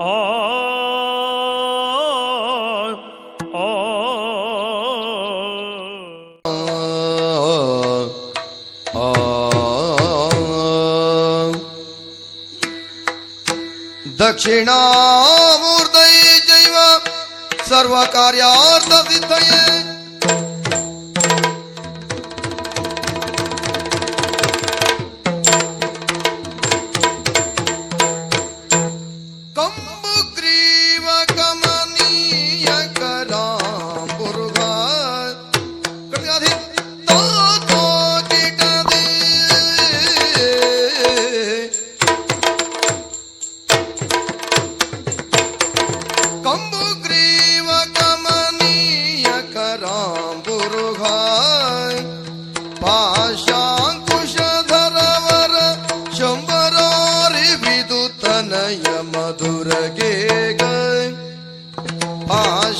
ఆ ఆ दक्षिणामूर्तये चैव सर्वकार्यार्थसिद्धये como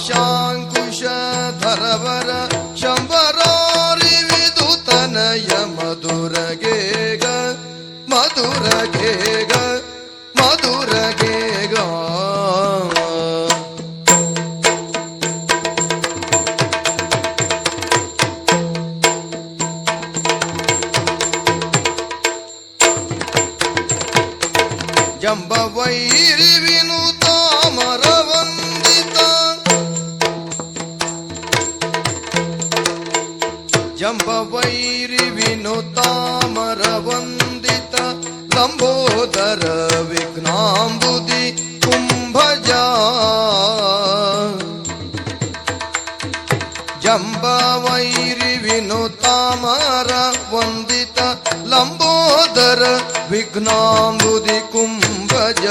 पाशाङ्कुशधरवर शम्बरारि विदुतनय मधुरगे ग मधुरगे ग मधुरगे ग ಜಂಬವೈರಿ ವಿನುತಾಮರವಂದಿತ ಲಂಬೋದರ ವಿಘ್ನಾಂಬುದಿ ಕುಂಭಜ ಜಂಬವೈರಿ ವಿನುತಾಮರ ವಂದಿತ ಲಂಬೋದರ ವಿಘ್ನಾಂಬುದಿ ಕುಂಭಜ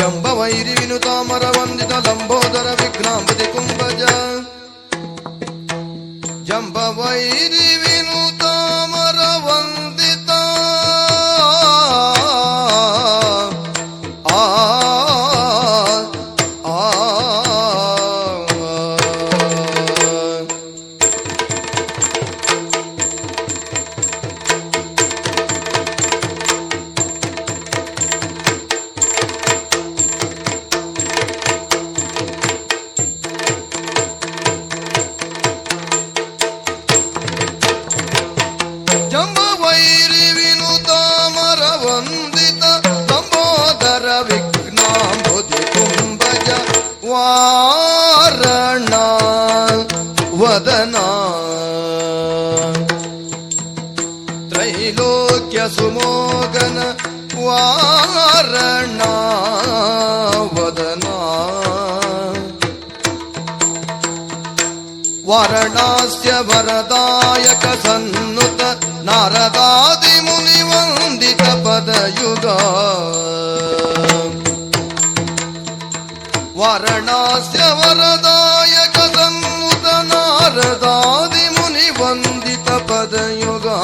ಜಂಬವೈರಿ ವಿನುತಾಮರ ವಂದಿತ ಲಂಬೋದರ ವಿಘ್ನಾಂಬುದಿ ಕುಂಭಜ ಜಂಬವೈರಿ विघ्नाम्बुधिकुम्भज वारणा वदना त्रैलोक्यसुमोगन वारणा वदना वारणास्य वरदायक सन्नुत नारदादि వరణాస్య వరదాయక సమ్ముత నారదాది ముని వందిత పదయుగా